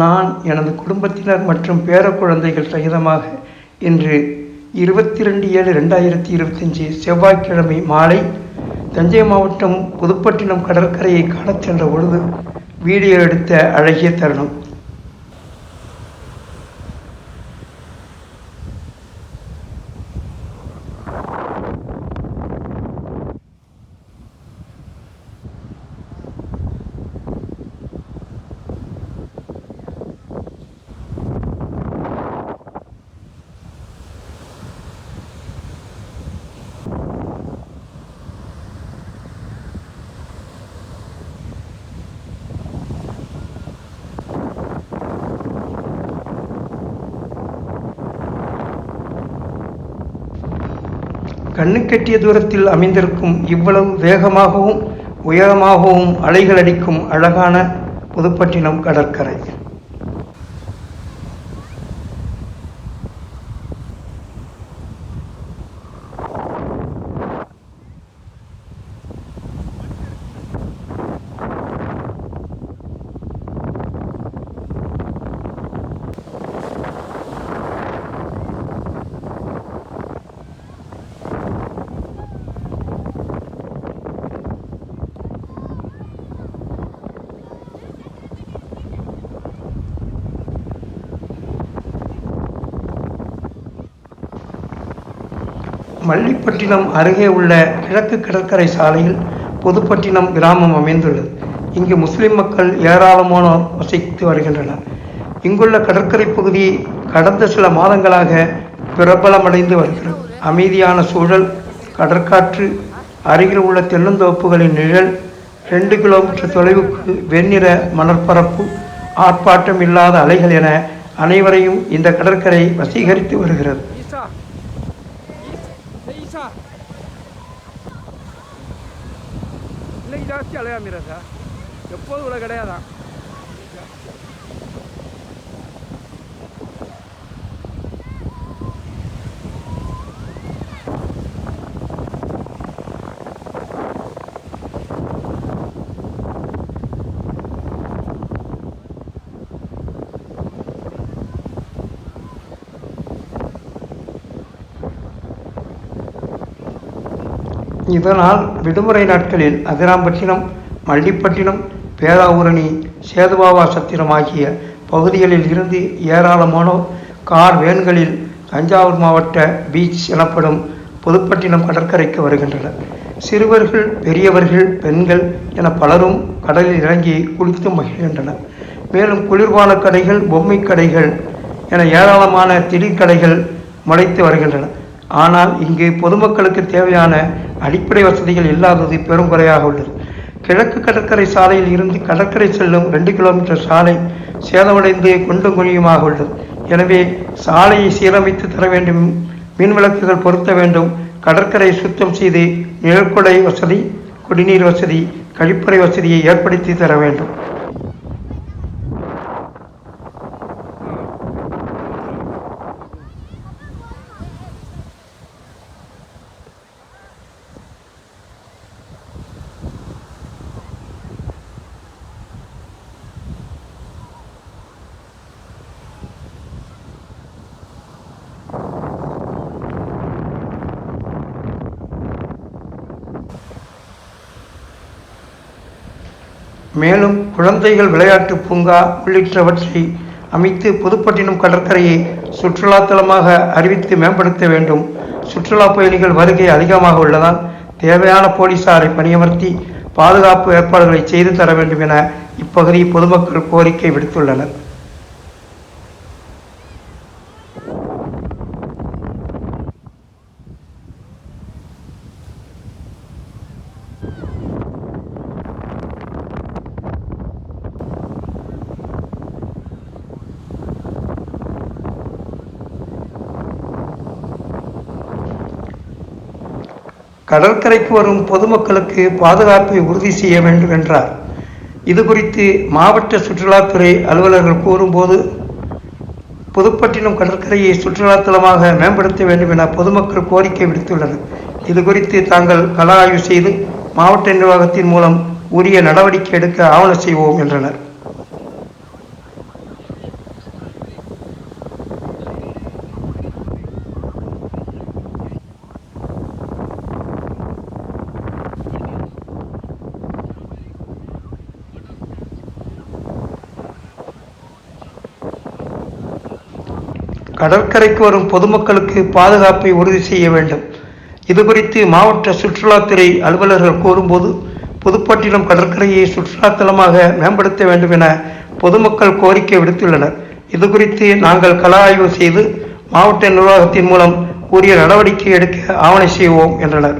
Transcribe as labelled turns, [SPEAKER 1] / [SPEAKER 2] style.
[SPEAKER 1] நான் எனது குடும்பத்தினர் மற்றும் பேரக்குழந்தைகள் சகிதமாக இன்று இருபத்தி ரெண்டு ஏழு ரெண்டாயிரத்தி இருபத்தஞ்சி செவ்வாய்க்கிழமை மாலை தஞ்சை மாவட்டம் புதுப்பட்டினம் கடற்கரையை காணச் சென்ற பொழுது வீடியோ எடுத்த அழகிய தருணம். கண்ணுக்கெட்டிய தூரத்தில் அமைந்திருக்கும் இவ்வளவு வேகமாகவும் உயரமாகவும் அலைகள் அடிக்கும் அழகான புதுப்பட்டினம் கடற்கரை. மல்லிப்பட்டினம் அருகே உள்ள கிழக்கு கடற்கரை சாலையில் புதுப்பட்டினம் கிராமம் அமைந்துள்ளது. இங்கு முஸ்லிம் மக்கள் ஏராளமானோர் வசித்து வருகின்றனர். இங்குள்ள கடற்கரை பகுதி கடந்த சில மாதங்களாக பிரபலமடைந்து வருகிறது. அமைதியான சூழல் கடற்காற்று அருகில் உள்ள தென்னந்தோப்புகளின் நிழல் ரெண்டு கிலோமீட்டர் தொலைவுக்கு வெண்ணிற மணற்பரப்பு ஆர்ப்பாட்டம் இல்லாத அலைகள் என அனைவரையும் இந்த கடற்கரை வசீகரித்து வருகிறது.
[SPEAKER 2] ஈசா ஏய் ஈசா இன்னைக்கு ஜாஸ்தி அலையா மீரா எப்போதும் இவ்வளோ கிடையாதான்.
[SPEAKER 1] இதனால் விடுமுறை நாட்களில் அதிராம்பட்டினம் மல்லிப்பட்டினம் பேராவூரணி சேதுபாவா சத்திரம் ஆகிய பகுதிகளில் இருந்து ஏராளமான கார் வேன்களில் தஞ்சாவூர் மாவட்ட பீச் எனப்படும் புதுப்பட்டினம் கடற்கரைக்கு வருகின்றனர். சிறுவர்கள் பெரியவர்கள் பெண்கள் என பலரும் கடலில் இறங்கி குளித்து மகிழ்கின்றனர். மேலும் குளிர்பான கடைகள் பொம்மை கடைகள் என ஏராளமான திடீர் கடைகள் முளைத்து வருகின்றன. ஆனால் இங்கு பொதுமக்களுக்கு தேவையான அடிப்படை வசதிகள் இல்லாதது பெரும் குறையாக உள்ளது. கிழக்கு கடற்கரை சாலையில் இருந்து கடற்கரை செல்லும் ரெண்டு கிலோமீட்டர் சாலை சேதமடைந்து குண்டும் குழியுமாக உள்ளது. எனவே சாலையை சீரமைத்து தர வேண்டும். மின் விளக்குகள் பொருத்த வேண்டும். கடற்கரை சுத்தம் செய்து நிழற்குடை வசதி குடிநீர் வசதி கழிப்பறை வசதியை ஏற்படுத்தி தர வேண்டும். மேலும் குழந்தைகள் விளையாட்டு பூங்கா உள்ளிட்டவற்றை அமைத்து புதுப்பட்டினம் கடற்கரையை சுற்றுலாத்தலமாக அறிவித்து மேம்படுத்த வேண்டும். சுற்றுலா பயணிகள் வருகை அதிகமாக உள்ளதால் தேவையான போலீசாரை பணியமர்த்தி பாதுகாப்பு ஏற்பாடுகளை செய்து தர வேண்டும் என இப்பகுதி பொதுமக்கள் கோரிக்கை விடுத்துள்ளனர். கடற்கரைக்கு வரும் பொதுமக்களுக்கு பாதுகாப்பை உறுதி செய்ய வேண்டும் என்றார். இது குறித்து மாவட்ட சுற்றுலாத்துறை அலுவலர்கள் கூறும்போது புதுப்பட்டினம் கடற்கரையை சுற்றுலாத்தலமாக மேம்படுத்த வேண்டும் என பொதுமக்கள் கோரிக்கை விடுத்துள்ளனர். இது குறித்து தாங்கள் கள ஆய்வு செய்து மாவட்ட நிர்வாகத்தின் மூலம் உரிய நடவடிக்கை எடுக்க ஆவண செய்வோம் என்றனர். கடற்கரைக்கு வரும் பொதுமக்களுக்கு பாதுகாப்பை உறுதி செய்ய வேண்டும். இது குறித்து மாவட்ட சுற்றுலாத்துறை அலுவலர்கள் கூறும்போது புதுப்பட்டினம் கடற்கரையை சுற்றுலாத்தலமாக மேம்படுத்த வேண்டும் என பொதுமக்கள் கோரிக்கை விடுத்துள்ளனர். இது குறித்து நாங்கள் கள ஆய்வு செய்து மாவட்ட நிர்வாகத்தின் மூலம் உரிய நடவடிக்கை எடுக்க ஆவணை செய்வோம் என்றனர்.